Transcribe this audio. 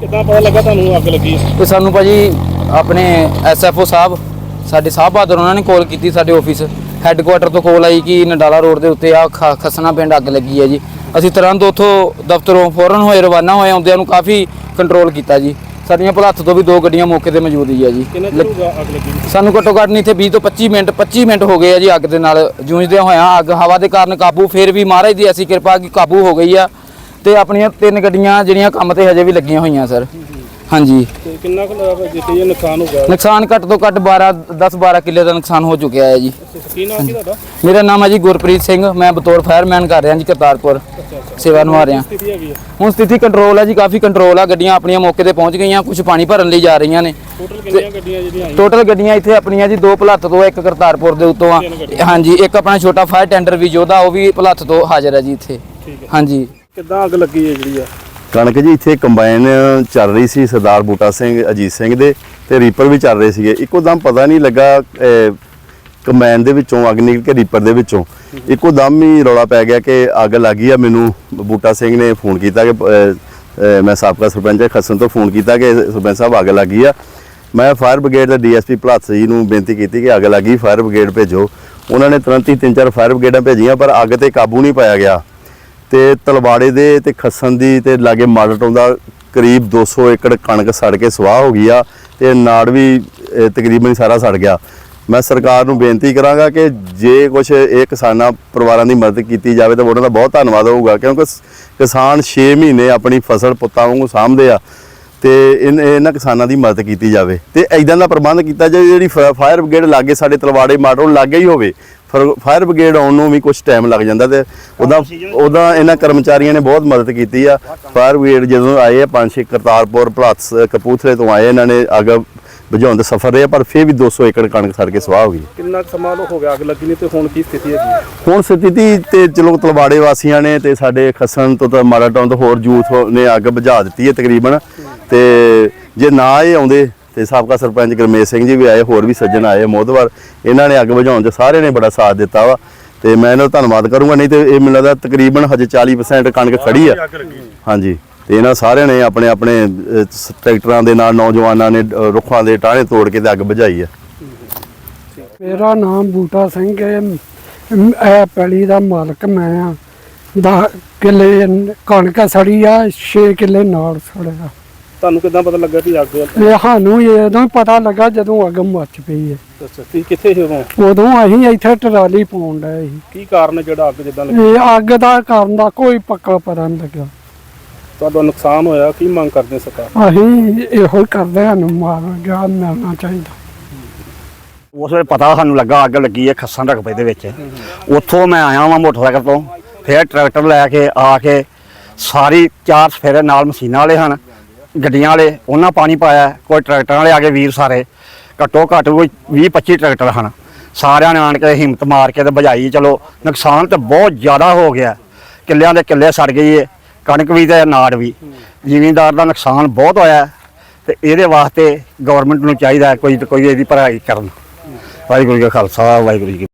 ਕਿੱਦਾਂ ਪਤਾ ਲੱਗਾ ਤੁਹਾਨੂੰ ਅੱਗ ਲੱਗੀ? ਤੇ ਸਾਨੂੰ ਭਾਜੀ ਆਪਣੇ ਐਸਐਫਓ ਸਾਹਿਬ, ਸਾਡੇ ਸਾਹਿਬ ਬਹਾਦਰ ਉਹਨਾਂ ਨੇ ਕਾਲ ਕੀਤੀ ਸਾਡੇ ਆਫਿਸ ਹੈੱਡਕੁਆਟਰ ਤੋਂ ਕਾਲ ਆਈ ਕਿ ਨਡਾਲਾ ਰੋਡ ਦੇ ਉੱਤੇ ਆ ਖ- ਖਸਨਾ ਪਿੰਡ ਅੱਗ ਲੱਗੀ ਹੈ ਜੀ। ਅਸੀਂ ਤੁਰੰਤ ਉੱਥੋਂ ਦਫ਼ਤਰੋਂ ਫੌਰਨ ਹੋਏ ਰਵਾਨਾ ਹੋਏ ਆਉਂਦਿਆਂ ਨੂੰ ਕਾਫੀ ਕੰਟਰੋਲ ਕੀਤਾ ਜੀ। ਸਾਡੀਆਂ ਭਲੱਥ ਤੋਂ ਵੀ ਦੋ ਗੱਡੀਆਂ ਮੌਕੇ ਤੇ ਮੌਜੂਦ ਹੀ ਆ ਜੀ? ਸਾਨੂੰ ਘੱਟੋ ਘੱਟ ਨਹੀਂ ਇੱਥੇ 20 ਤੋਂ 25 ਮਿੰਟ 25 ਮਿੰਟ ਹੋ ਗਏ ਆ ਜੀ ਅੱਗ ਦੇ ਨਾਲ ਜੂਝਦੇ ਹੋਇਆਂ। ਅੱਗ ਹਵਾ ਦੇ ਕਾਰਨ ਕਾਬੂ ਫੇਰ ਵੀ ਮਹਾਰਾਜ ਦੀ ਐਸੀ ਕਿਰਪਾ ਕਿ ਕਾਬੂ ਹੋ ਗਈ ਆ। ਤੇ ਆਪਣੀਆਂ ਤਿੰਨ ਗੱਡੀਆਂ ਜਿਹੜੀਆਂ ਕੰਮ ਤੇ ਹਜੇ ਵੀ ਲੱਗੀਆਂ ਹੋਈਆਂ ਸਰ। ਹਾਂਜੀ। ਤੇ ਕਿੰਨਾ ਕੁ ਲੱਗਾ ਜਿੱਥੇ ਇਹ ਨੁਕਸਾਨ ਹੋ ਗਿਆ। ਨੁਕਸਾਨ ਘੱਟ ਤੋਂ ਘੱਟ 12 10 12 ਕਿੱਲੇ ਦਾ ਨੁਕਸਾਨ ਹੋ ਚੁੱਕਿਆ ਹੈ ਜੀ। ਕੀ ਨਾਮ ਕੀ ਤੁਹਾਡਾ? ਮੇਰਾ ਨਾਮ ਹੈ ਜੀ ਗੁਰਪ੍ਰੀਤ ਸਿੰਘ। ਮੈਂ ਬਤੌਰ ਫਾਇਰਮੈਨ ਕਰ ਰਿਹਾ ਜੀ ਕਰਤਾਰਪੁਰ। ਸੇਵਾ ਨਿਭਾ ਰਿਹਾ। ਸਥਿਤੀ ਹੈਗੀ ਹੈ ਹੁਣ ਸਥਿਤੀ ਕੰਟਰੋਲ ਹੈ ਜੀ ਕਾਫੀ ਕੰਟਰੋਲ ਆ। ਗੱਡੀਆਂ ਆਪਣੀਆਂ ਮੌਕੇ ਤੇ ਪਹੁੰਚ ਗਈਆਂ ਕੁਝ ਪਾਣੀ ਭਰਨ ਲਈ ਜਾ ਰਹੀਆਂ ਨੇ। ਟੋਟਲ ਕਿੰਨੀਆਂ ਗੱਡੀਆਂ ਜਿਹੜੀਆਂ ਆਈਆਂ? ਟੋਟਲ ਗੱਡੀਆਂ ਇੱਥੇ ਆਪਣੀਆਂ ਜੀ ਦੋ ਭਲੱਥ ਤੋਂ ਇੱਕ ਕਰਤਾਰਪੁਰ ਦੇ ਉੱਤੋਂ ਆ। ਹਾਂਜੀ ਇੱਕ ਆਪਣਾ ਛੋਟਾ ਫਾਇਰ ਟੈਂਡਰ ਵੀ ਯੋਧਾ ਉਹ ਵੀ ਭਲੱਥ ਤੋਂ ਹਾਜ਼ਰ ਹੈ ਜੀ ਇੱਥੇ। ਹਾਂਜੀ। ਕਿੱਦਾਂ ਅੱਗ ਲੱਗੀ ਹੈ ਜਿਹੜੀ ਆ? ਕਣਕ ਜੀ ਇੱਥੇ ਕੰਬਾਈਨ ਚੱਲ ਰਹੀ ਸੀ ਸਰਦਾਰ ਬੂਟਾ ਸਿੰਘ ਅਜੀਤ ਸਿੰਘ ਦੇ ਤੇ ਰੀਪਰ ਵੀ ਚੱਲ ਰਹੇ ਸੀਗੇ। ਇੱਕੋ ਦਮ ਪਤਾ ਨਹੀਂ ਲੱਗਾ ਅਹ, ਕੰਬਾਈਨ ਦੇ ਵਿੱਚੋਂ ਅੱਗ ਨਿਕਲ ਕੇ ਰੀਪਰ ਦੇ ਵਿੱਚੋਂ। ਇੱਕੋ ਦਮ ਹੀ ਰੌਲਾ ਪੈ ਗਿਆ ਕਿ ਅੱਗ ਲੱਗੀ ਆ। ਮੈਨੂੰ ਬੂਟਾ ਸਿੰਘ ਨੇ ਫੋਨ ਕੀਤਾ ਕਿ ਮੈਂ ਸਾਬਕਾ ਸਰਪੰਚ ਖਸਨ ਤੋਂ ਫੋਨ ਕੀਤਾ ਕਿ ਸਰਪੰਚ ਸਾਹਿਬ ਅੱਗ ਲੱਗੀ ਆ। ਮੈਂ ਫਾਇਰ ਬ੍ਰਿਗੇਡ ਦੇ ਡੀਐਸਪੀ ਭਲੱਥ ਜੀ ਨੂੰ ਬੇਨਤੀ ਕੀਤੀ ਕਿ ਅੱਗ ਲੱਗੀ ਫਾਇਰ ਬ੍ਰਿਗੇਡ ਭੇਜੋ। ਉਹਨਾਂ ਨੇ ਤੁਰੰਤ ਹੀ ਤਿੰਨ ਚਾਰ ਫਾਇਰ ਬ੍ਰਿਗੇਡਾਂ ਭੇਜੀਆਂ ਪਰ ਅੱਗ ਤੇ ਕਾਬੂ ਨਹੀਂ ਪਾਇਆ ਗਿਆ। ਤੇ ਤਲਵਾੜੇ ਦੇ ਤੇ ਖੱਸਣ ਦੀ ਤੇ ਲਾਗੇ ਮਾਡਲ ਦਾ ਕਰੀਬ 200 ਏਕੜ ਕਣਕ ਸੜ ਕੇ ਸਵਾਹ ਹੋ ਗਈ ਆ ਤੇ ਨਾੜ ਵੀ ਅਹ, ਤਕਰੀਬਨ ਸਾਰਾ ਸੜ ਗਿਆ। ਮੈਂ ਸਰਕਾਰ ਨੂੰ ਬੇਨਤੀ ਕਰਾਂਗਾ ਕਿ ਜੇ ਕੁਝ ਇਹ ਕਿਸਾਨਾਂ ਪਰਿਵਾਰਾਂ ਦੀ ਮਦਦ ਕੀਤੀ ਜਾਵੇ ਤਾਂ ਉਹਨਾਂ ਦਾ ਬਹੁਤ ਧੰਨਵਾਦ ਹੋਊਗਾ ਕਿਉਂਕਿ ਕਿਸਾਨ 6 ਮਹੀਨੇ ਆਪਣੀ ਫਸਲ ਪੁੱਤਾਂ ਵਾਂਗੂ ਸਾਂਭਦੇ ਆ ਤੇ ਇਨ- ਇਹਨਾਂ ਕਿਸਾਨਾਂ ਦੀ ਮਦਦ ਕੀਤੀ ਜਾਵੇ। ਤੇ ਐਦਾਂ ਦਾ ਪ੍ਰਬੰਧ ਕੀਤਾ ਜਾਵੇ ਜਿਹੜੀ ਫ- ਫਾਇਰ ਬ੍ਰਿਗੇਡ ਲਾਗੇ ਸਾਡੇ ਤਲਵਾੜੇ ਮਾਡਲ ਲਾਗੇ ਹੀ ਹੋਵੇ ਫਾਇਰ ਬ੍ਰਿਗੇਡ ਆਉਣ ਨੂੰ ਵੀ ਕੁਝ ਟਾਈਮ ਲੱਗ ਜਾਂਦਾ ਤੇ ਉਹਦਾ ਉਹਦਾ ਇਹਨਾਂ ਕਰਮਚਾਰੀਆਂ ਨੇ ਬਹੁਤ ਮਦਦ ਕੀਤੀ ਆ। ਫਾਇਰ ਬ੍ਰਿਗੇਡ ਜਦੋਂ ਆਏ ਆ ਪੰਜ ਛੇ ਕਰਤਾਰਪੁਰ ਪਲੱਸ ਕਪੂਥਲੇ ਤੋਂ ਆਏ ਇਹਨਾਂ ਨੇ ਅੱਗ ਬੁਝਾਉਣ ਦਾ ਸਫਰ ਰਿਹਾ ਪਰ ਫਿਰ ਵੀ 200 ਏਕੜ ਕਣਕ ਸੜ ਕੇ ਸਵਾਹ ਹੋ ਗਈ। ਕਿੰਨਾ ਸਮਾਂ ਹੋ ਗਿਆ ਅੱਗ ਲੱਗੀ ਨਹੀਂ ਤੇ ਹੁਣ ਕੀ ਸਥਿਤੀ ਹੈ? ਹੁਣ ਸਥਿਤੀ ਤੇ ਚਲੋ ਤਲਵਾੜੇ ਵਾਸੀਆਂ ਨੇ ਤੇ ਸਾਡੇ ਖਸਨ ਤੋਂ ਤਾਂ ਮਾੜਾ ਟਾਊਨ ਤੋਂ ਹੋਰ ਯੂਥ ਨੇ ਅੱਗ ਬੁਝਾ ਦਿੱਤੀ ਹੈ ਤਕਰੀਬਨ। ਤੇ ਜੇ ਨਾ ਇਹ ਆਉਂਦੇ ਤੇ ਸਾਬਕਾ ਸਰਪੰਚ ਗਰਮੇਸ਼ ਸਿੰਘ ਜੀ ਵੀ ਆਏ ਹੋਰ ਵੀ ਸੱਜਣ ਆਏ ਮੋਦਵਾਰ ਇਹਨਾਂ ਨੇ ਅੱਗ ਬੁਝਾਉਣ 'ਚ ਸਾਰਿਆਂ ਨੇ ਬੜਾ ਸਾਥ ਦਿੱਤਾ ਵਾ। ਤੇ ਮੈਂ ਇਹਨਾਂ ਦਾ ਧੰਨਵਾਦ ਕਰੂੰਗਾ ਨਹੀਂ ਤੇ ਇਹ ਮੈਨੂੰ ਲੱਗਦਾ ਤਕਰੀਬਨ ਹਜੇ 40% ਕਣਕ ਖੜੀ ਆ। ਹਾਂਜੀ। ਤੇ ਇਹਨਾਂ ਸਾਰਿਆਂ ਨੇ ਆਪਣੇ ਆਪਣੇ ਟਰੈਕਟਰਾਂ ਦੇ ਨਾਲ ਨੌਜਵਾਨਾਂ ਨੇ ਰੁੱਖਾਂ ਦੇ ਟਾਹਣੇ ਤੋੜ ਕੇ ਤੇ ਅੱਗ ਬੁਝਾਈ ਆ। ਮੇਰਾ ਨਾਮ ਬੂਟਾ ਸਿੰਘ ਹੈ। ਇਹ ਪੈਲੀ ਦਾ ਮਾਲਕ ਮੈਂ ਆ। ਦਾ ਕਿੱਲੇ ਕਣਕ ਸੜੀ ਆ 6 ਕਿੱਲੇ ਨਾਲ ਸੜਿਆ। ਤੁਹਾਨੂੰ ਕਿੱਦਾਂ ਪਤਾ ਲੱਗਾ ਕਿ ਅੱਗ ਇਹ ਸਾਨੂੰ ਉਦੋਂ ਹੀ ਪਤਾ ਲੱਗਾ ਜਦੋਂ ਅੱਗ ਮੱਚ ਪਈ ਹੈ। ਅੱਛਾ ਤੁਸੀਂ ਕਿੱਥੇ ਸੀ ਉਦੋਂ? ਉਦੋਂ ਅਸੀਂ ਇੱਥੇ ਟਰਾਲੀ ਪਾਉਣ ਡਏ ਸੀ। ਕੀ ਕਾਰਨ ਹੈ ਜਿਹੜਾ ਅੱਗ ਜਿੱਦਾਂ ਲੱਗੀ? ਇਹ ਅੱਗ ਦਾ ਕਾਰਨ ਦਾ ਕੋਈ ਪੱਕਾ ਪਤਾ ਨਹੀਂ ਲੱਗਾ ਤੁਹਾਡਾ ਨੁਕਸਾਨ ਹੋਇਆ ਕੀ ਮੰਗ ਕਰਦੇ ਸਰਕਾਰ? ਅਸੀਂ ਇਹੋ ਹੀ ਕਰਦੇ ਹਾਂ ਨੂੰ ਮਾਰ ਗਿਆ ਮਿਲਣਾ ਚਾਹੀਦਾ। ਉਸ ਵੇਲੇ ਪਤਾ ਸਾਨੂੰ ਲੱਗਾ ਅੱਗ ਲੱਗੀ ਹੈ ਖੱਸਾਂ ਰਕਬੇ ਦੇ ਵਿੱਚ। ਉੱਥੋਂ ਮੈਂ ਆਇਆ ਵਾਂ ਮੋਟਰਸਾਈਕਲ ਤੋਂ ਫਿਰ ਟਰੈਕਟਰ ਲੈ ਕੇ ਆ ਕੇ ਸਾਰੀ ਚਾਰ ਸਫੇਰੇ ਨਾਲ ਮਸ਼ੀਨਾਂ ਵਾਲੇ ਹਨ। ਗੱਡੀਆਂ ਵਾਲੇ, ਉਹਨਾਂ ਪਾਣੀ ਪਾਇਆ, ਕੋਈ ਟਰੈਕਟਰਾਂ ਵਾਲੇ ਆ ਗਏ ਵੀਰ ਸਾਰੇ। ਘੱਟੋ ਘੱਟ ਕੋਈ 20 25 ਟਰੈਕਟਰ ਹਨ। ਸਾਰਿਆਂ ਨੇ ਆਣ ਕੇ ਹਿੰਮਤ ਮਾਰ ਕੇ ਤੇ ਬੁਝਾਈ ਚਲੋ, ਨੁਕਸਾਨ ਤੇ ਬਹੁਤ ਜ਼ਿਆਦਾ ਹੋ ਗਿਆ। ਕਿੱਲਿਆਂ ਦੇ ਕਿੱਲੇ ਸੜ ਗਈ ਏ ਕਣਕ ਵੀ ਤੇ ਨਾੜ ਵੀ। ਜ਼ਿਮੀਂਦਾਰ ਦਾ ਨੁਕਸਾਨ ਬਹੁਤ ਹੋਇਆ ਹੈ ਤੇ ਇਹਦੇ ਵਾਸਤੇ ਗਵਰਨਮੈਂਟ ਨੂੰ ਚਾਹੀਦਾ ਹੈ ਕੋਈ ਕੋਈ ਇਹਦੀ ਭਰਾਈ ਕਰਨ। ਵਾਹਿਗੁਰੂ ਜੀ ਕਾ ਖਾਲਸਾ, ਵਾਹਿਗੁਰੂ ਜੀ